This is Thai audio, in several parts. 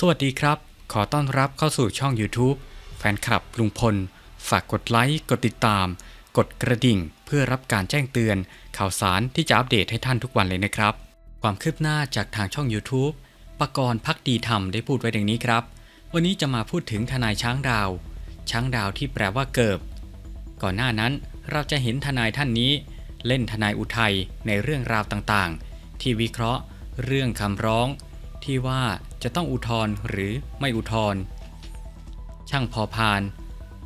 สวัสดีครับ ขอต้อนรับเข้าสู่ช่อง YouTube แฟนคลับลุงพล ฝากกดไลค์ กดติดตาม กดกระดิ่ง เพื่อรับการแจ้งเตือน ข่าวสารที่จะอัปเดตให้ท่านทุกวันเลยนะครับ ความคืบหน้าจากทางช่อง YouTube ปกรณ์พักดีธรรมได้พูดไว้ดังนี้ครับ วันนี้จะมาพูดถึงทนายช้างดาว ช้างดาวที่แปลว่าเกิบ ก่อนหน้านั้นเราจะเห็นทนายท่านนี้ เล่นทนายอุทัยในเรื่องราวต่างๆ ที่วิเคราะห์ เรื่องคำร้อง ที่ว่า จะต้องอุทธร์หรือไม่อุทธร์ช่างพอพาน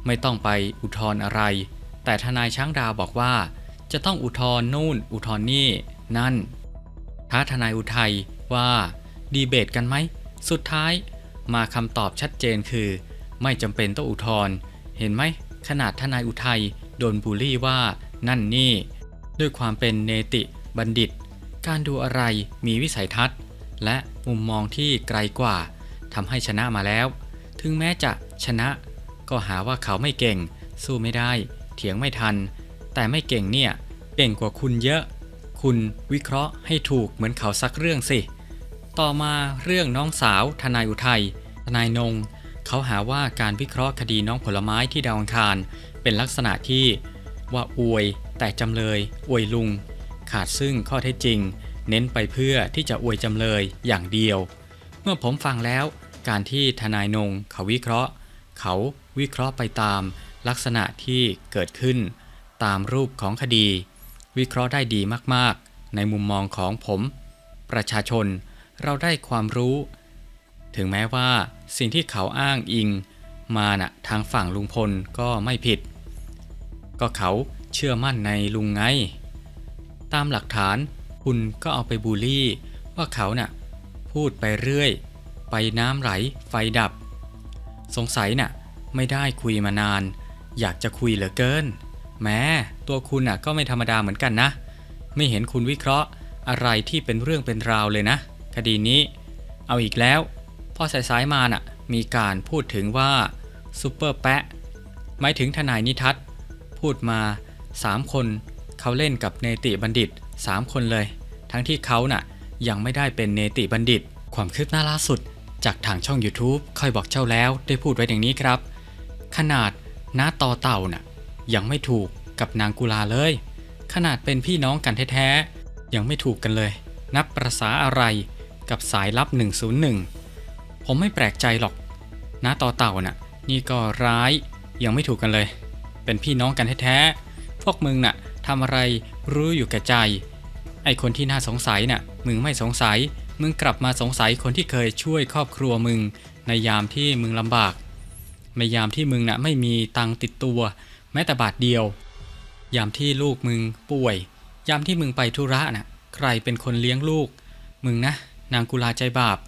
ไม่ต้องไปอุทธร์อะไร แต่ทนายช้างดาวบอกว่า จะต้องอุทธร์นู่นอุทธร์นี่ นั่นท้าทนายอุทัยว่าดีเบตกันไหม สุดท้ายมาคำตอบชัดเจนคือ ไม่จำเป็นต้องอุทธร์เห็นไหมขนาดทนายอุทัยโดนบูลลี่ว่า นั่นนี่ ด้วยความเป็นเนติบัณฑิต การดูอะไรมีวิสัยทัศน์ และมุมมองที่ไกลกว่าทำให้ชนะมาแล้ว ถึงแม้จะชนะ ก็หาว่าเขาไม่เก่ง สู้ไม่ได้ เถียงไม่ทัน แต่ไม่เก่งเนี่ย เก่งกว่าคุณเยอะ คุณวิเคราะห์ให้ถูกเหมือนเขาสักเรื่องสิ ต่อมาเรื่องน้องสาวทนายอุทัย ทนายนง เขาหาว่าการวิเคราะห์คดีน้องผลไม้ที่ดาวอังคาร เป็นลักษณะที่ว่าอวย แต่จำเลย อวยลุง ขาดซึ่งข้อเท็จจริง เน้นไปเพื่อที่จะอวยจำเลยอย่างเดียว เมื่อผมฟังแล้ว การที่ทนายนงเขาวิเคราะห์ เขาวิเคราะห์ไปตาม ลักษณะที่เกิดขึ้น ตามรูปของคดี วิเคราะห์ได้ดีมากๆ ในมุมมองของผม ประชาชนเราได้ความรู้ ถึงแม้ว่าสิ่งที่เขาอ้างอิง มาน่ะทางฝั่งลุงพลก็ไม่ผิด ก็เขาเชื่อมั่นในลุงไง ตามหลักฐาน คุณก็เอาไปบูลลี่ ว่าเขาน่ะพูดไปเรื่อย ไปน้ำไหลไฟดับ สงสัยน่ะไม่ได้คุยมานาน อยากจะคุยเหลือเกิน แม้ตัวคุณน่ะก็ไม่ธรรมดาเหมือนกันนะ ไม่เห็นคุณวิเคราะห์อะไรที่เป็นเรื่องเป็นราวเลยนะ คดีนี้ เอาอีกแล้ว พอสายๆมาน่ะมีการพูดถึงว่าซูเปอร์แปะหมายถึงทนายนิทัศน์พูดมา 3 คนเขาเล่นกับเนติบัณฑิต 3 คนเลย ทั้งที่เขาน่ะยังไม่ได้เป็นเนติบัณฑิต ความคืบหน้าล่าสุด จากทางช่อง YouTube ค่อยบอกเจ้าแล้วได้พูดไว้อย่างนี้ครับ ขนาดน้าต่อเต่าน่ะยังไม่ถูกกับนางกุลาเลย ขนาดเป็นพี่น้องกันแท้ๆ ยังไม่ถูกกันเลย นับประษาอะไรกับสายลับ 101 ผมไม่แปลกใจหรอกน้าต่อเต่าน่ะนี่ก็ร้ายยังไม่ถูกกันเลย เป็นพี่น้องกันแท้ๆ พวกมึงน่ะทำอะไรรู้อยู่แก่ใจ ไอคนที่น่าสงสัยน่ะ มึงไม่สงสัย มึงกลับมาสงสัยคนที่เคยช่วยครอบครัวมึง ในยามที่มึงลำบาก ในยามที่มึงน่ะไม่มีตังติดตัว แม้แต่บาทเดียว ยามที่ลูกมึงป่วย ยามที่มึงไปธุระน่ะ ใครเป็นคนเลี้ยงลูก มึงนะ นางกุลาใจบาป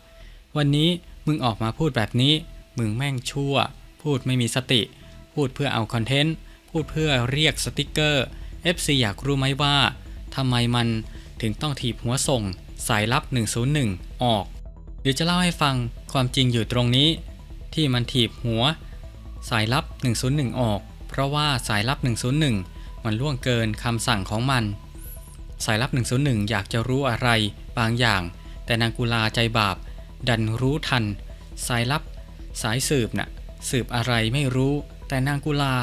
วันนี้มึงออกมาพูดแบบนี้ มึงแม่งชั่ว พูดไม่มีสติ พูดเพื่อเอาคอนเทนต์ พูดเพื่อเรียกสติกเกอร์ FC อยากรู้ไหมว่าทำไมมัน ถึงต้องถีบหัวส่ง สายลับ 101 ออก เดี๋ยวจะเล่าให้ฟังความจริงอยู่ตรงนี้ ที่มันถีบหัว สายลับ 101 ออก เพราะว่าสายลับ 101 มันล่วงเกินคำสั่งของมัน สายลับ 101 อยากจะรู้อะไรบางอย่าง แต่นางกุลาใจบาป ดันรู้ทัน สายลับ สายสืบน่ะสืบอะไรไม่รู้ แต่นางกุลา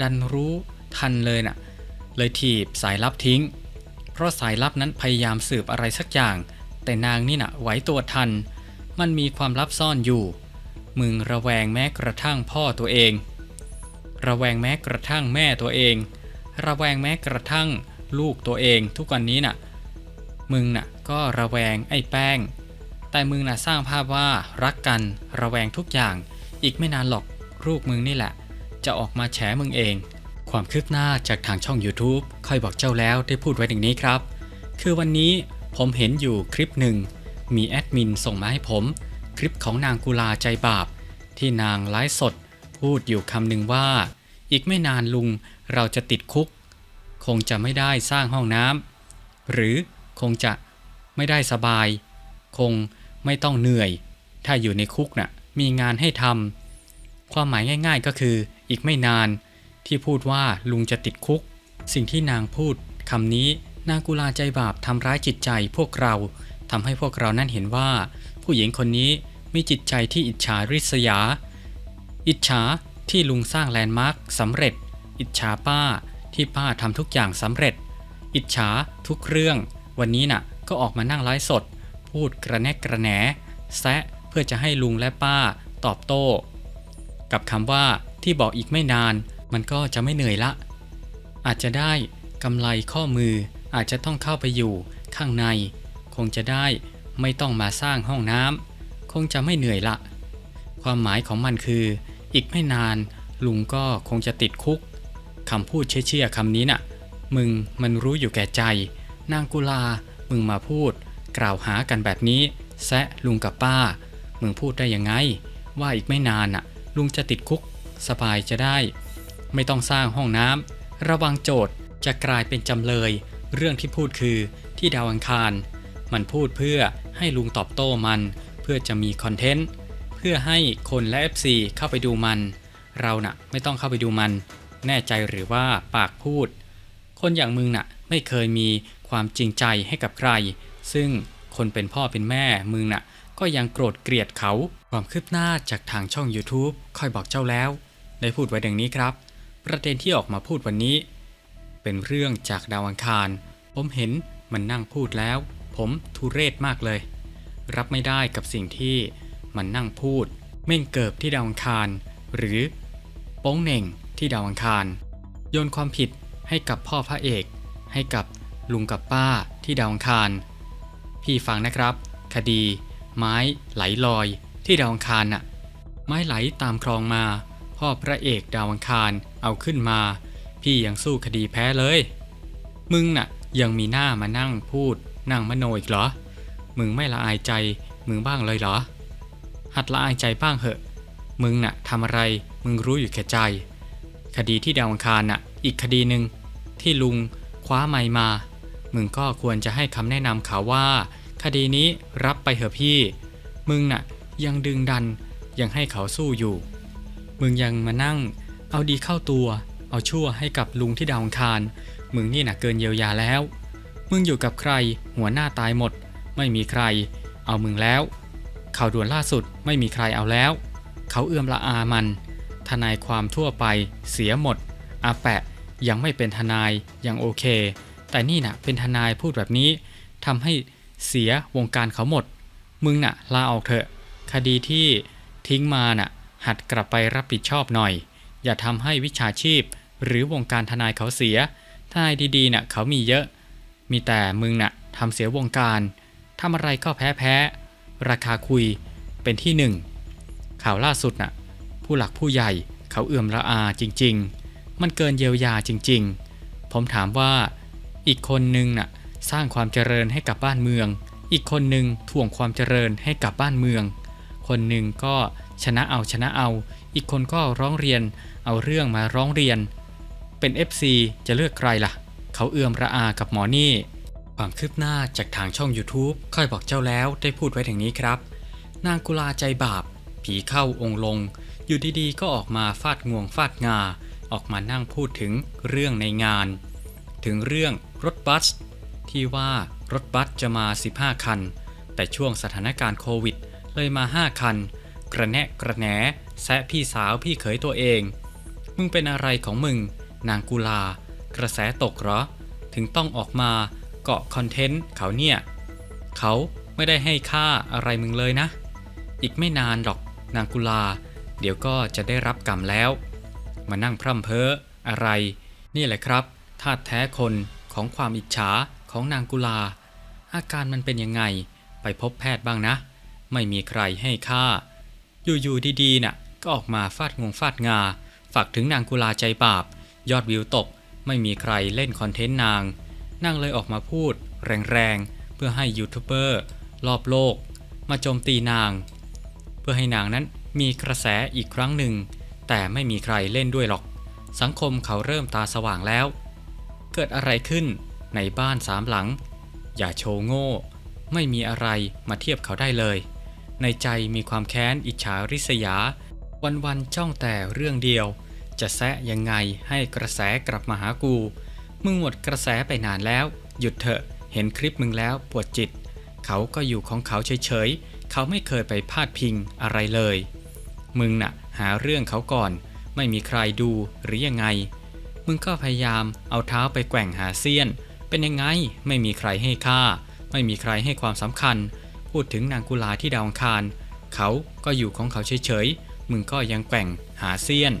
ดันรู้ทันเลยน่ะ เลยถีบสายลับทิ้ง เพราะสายลับนั้นพยายามสืบอะไรสักอย่าง แต่นางนี่น่ะไหวตัวทัน มันมีความลับซ่อนอยู่ มึงระแวงแม้กระทั่งพ่อตัวเอง ระแวงแม้กระทั่งแม่ตัวเอง ระแวงแม้กระทั่งลูกตัวเองทุกวันนี้น่ะ มึงน่ะก็ระแวงไอ้แป้ง แต่มึงน่ะสร้างภาพว่ารักกันระแวงทุกอย่าง อีกไม่นานหรอกลูกมึงนี่แหละ จะออกมาแฉมึงเอง ความคืบหน้าจากทางช่อง YouTube ค่อยบอกเจ้าแล้วได้พูดไว้อย่างนี้ครับ คือวันนี้ผมเห็นอยู่คลิปหนึ่ง มีแอดมินส่งมาให้ผม คลิปของนางกุลาใจบาป ที่นางไลฟ์สด พูดอยู่คำหนึ่งว่า อีกไม่นานลุงเราจะติดคุก คงจะไม่ได้สร้างห้องน้ำหรือคงจะไม่ได้สบาย คงไม่ต้องเหนื่อย ถ้าอยู่ในคุกน่ะมีงานให้ทำความหมายง่าย ๆ ก็คือ อีกไม่นาน ที่พูดว่าลุงจะติดคุก สิ่งที่นางพูดคำนี้นางกุลาใจบาปทำร้ายจิตใจพวกเราทำให้พวกเรานั้นเห็นว่า ผู้หญิงคนนี้มีจิตใจที่อิจฉาริษยา อิจฉาที่ลุงสร้างแลนด์มาร์คสำเร็จ อิจฉาป้าที่ป้าทำทุกอย่างสำเร็จ อิจฉาทุกเรื่อง วันนี้น่ะก็ออกมานั่งไลฟ์สด พูดกระแนกกระแหนแซะเพื่อจะให้ลุงและป้าตอบโต้ กับคำว่าที่บอกอีกไม่นาน มันก็จะไม่เหนื่อยละ อาจจะได้กำไรข้อมืออาจจะต้องเข้าไปอยู่ข้างใน คงจะได้ไม่ต้องมาสร้างห้องน้ำคงจะไม่เหนื่อยละ ความหมายของมันคือ อีกไม่นานลุงก็คงจะติดคุกคำพูดเชี่ยๆคำนี้น่ะ มึงมันรู้อยู่แก่ใจ นางกุลา มึงมาพูด กล่าวหากันแบบนี้ แซะลุงกับป้า มึงพูดได้ยังไง ว่าอีกไม่นานน่ะ ลุงจะติดคุก สบายจะได้ ไม่ต้องสร้างห้องน้ำระวังโจทย์จะกลายเป็นจำเลย เรื่องที่พูดคือที่ดาวอังคาร มันพูดเพื่อให้ลุงตอบโต้มัน เพื่อจะมีคอนเทนต์ เพื่อให้คนและ FC เข้าไปดูมัน เราน่ะไม่ต้องเข้าไปดูมัน แน่ใจหรือว่าปากพูด คนอย่างมึงน่ะไม่เคยมีความจริงใจให้กับใคร ซึ่งคนเป็นพ่อเป็นแม่มึงน่ะก็ยังโกรธเกลียดเขา ความคืบหน้าจากทางช่อง YouTube ค่อยบอกเจ้าแล้ว ได้พูดไว้ดังนี้ครับ ประเด็นที่ออกมาพูดวันนี้ เป็นเรื่องจากดาวอังคาร ผมเห็นมันนั่งพูดแล้ว ผมทุเรศมากเลย รับไม่ได้กับสิ่งที่มันนั่งพูด เม่งเกิบที่ดาวอังคาร หรือโป้งเหน่งที่ดาวอังคาร โยนความผิดให้กับพ่อพระเอก ให้กับลุงกับป้าที่ดาวอังคาร พี่ฟังนะครับ คดี ไม้ไหลลอยที่ดาวอังคารน่ะ ไม้ไหลตามคลองมา พ่อพระเอกดาวังคารเอาขึ้นมา พี่ยังสู้คดีแพ้เลย มึงน่ะยังมีหน้ามานั่งพูด นั่งมโนอีกเหรอ มึงไม่ละอายใจมึงบ้างเลยเหรอ หัดละอายใจบ้างเหอะ มึงน่ะทำอะไรมึงรู้อยู่แก่ใจ คดีที่ดาวังคารน่ะ อีกคดีหนึ่งที่ลุงคว้าไม้มา มึงก็ควรจะให้คำแนะนำเขาว่า คดีนี้รับไปเหอะพี่ มึงน่ะยังดึงดันยังให้เขาสู้อยู่ มึงยังมานั่ง เอาดีเข้าตัว เอาชั่วให้กับลุงที่ดาวอังคาร มึงนี่หน่ะเกินเยียวยาแล้ว มึงอยู่กับใคร หัวหน้าตายหมด ไม่มีใคร เอามึงแล้ว ข่าวด่วนล่าสุดไม่มีใครเอาแล้ว เขาเอื้อมละอามัน ทนายความทั่วไป เสียหมด อาแปะยังไม่เป็นทนายยังโอเค แต่นี่น่ะเป็นทนายพูดแบบนี้ทำให้เสียวงการเขาหมด มึงน่ะลาออกเถอะ คดีที่ทิ้งมาน่ะ หัดกลับไปรับผิดชอบหน่อย อย่าทำให้วิชาชีพ หรือวงการทนายเขาเสีย ทนายดีๆน่ะเขามีเยอะ มีแต่มึงน่ะทำเสียวงการทำอะไรก็แพ้แพ้ๆราคาคุยเป็นที่หนึ่งข่าวล่าสุดน่ะผู้หลักผู้ใหญ่เขาเอื่อมละอาจริง ๆ มันเกินเยียวยาจริง ๆ ผมถามว่าอีกคนนึงน่ะสร้างความเจริญให้กับบ้านเมือง อีกคนนึงถ่วงความเจริญให้กับบ้านเมือง คนหนึ่งก็ ชนะเอาชนะเอา อีกคนก็ร้องเรียน เอาเรื่องมาร้องเรียน เป็น FC จะเลือกใครล่ะ เขาเอื่อมระอากับหมอนี่ ความคืบหน้าจากทางช่อง YouTube ค่อยบอกเจ้าแล้วได้พูดไว้อย่างนี้ครับ นางกุลาใจบาป ผีเข้าองค์ลง อยู่ดีๆ ก็ออกมาฟาดงวงฟาดงา ออกมานั่งพูดถึงเรื่องในงาน ถึงเรื่องรถบัส ที่ว่ารถบัสจะมา 15 คัน แต่ช่วงสถานการณ์โควิด เลยมา 5 คัน กระแนะกระแหนแซะพี่สาวพี่เขยตัวเอง มึงเป็นอะไรของมึง นางกุลา กระแสตกเหรอ ถึงต้องออกมาเกาะคอนเทนต์เขาเนี่ย เขาไม่ได้ให้ค่าอะไรมึงเลยนะ อีกไม่นานหรอกนางกุลา เดี๋ยวก็จะได้รับกรรมแล้ว มานั่งพร่ำเพ้ออะไร นี่แหละครับธาตุแท้คนของความอิจฉาของนางกุลา อาการมันเป็นยังไง ไปพบแพทย์บ้างนะ ไม่มีใครให้ค่า อยู่ๆดีๆน่ะก็ออกมาฟาดงงฟาดงา ฝากถึงนางกุลาใจบาป ยอดวิวตก ไม่มีใครเล่นคอนเทนต์นาง นางเลยออกมาพูด แรงๆ เพื่อให้ยูทูบเบอร์รอบโลก มาโจมตีนาง เพื่อให้นางนั้นมีกระแสอีกครั้งหนึ่ง แต่ไม่มีใครเล่นด้วยหรอก สังคมเขาเริ่มตาสว่างแล้ว เกิดอะไรขึ้นในบ้านสามหลัง อย่าโชว์โง่ ไม่มีอะไรมาเทียบเขาได้เลย ในใจมีความแค้นอิจฉาริษยา วันๆจ้องแต่เรื่องเดียว จะแซะยังไงให้กระแสกลับมาหากู มึงหมดกระแสไปนานแล้ว หยุดเถอะ เห็นคลิปมึงแล้วปวดจิต เขาก็อยู่ของเขาเฉยๆ เขาไม่เคยไปพาดพิงอะไรเลย มึงน่ะ หาเรื่องเขาก่อน ไม่มีใครดูหรือยังไง มึงก็พยายามเอาเท้าไปแกว่งหาเซียน เป็นยังไงไม่มีใครให้ค่า ไม่มีใครให้ความสำคัญ พูดถึงนางกุลาที่ดาวังคาร เขาก็อยู่ของเขาเฉยๆ มึงก็ยังแกว่งหาเซียน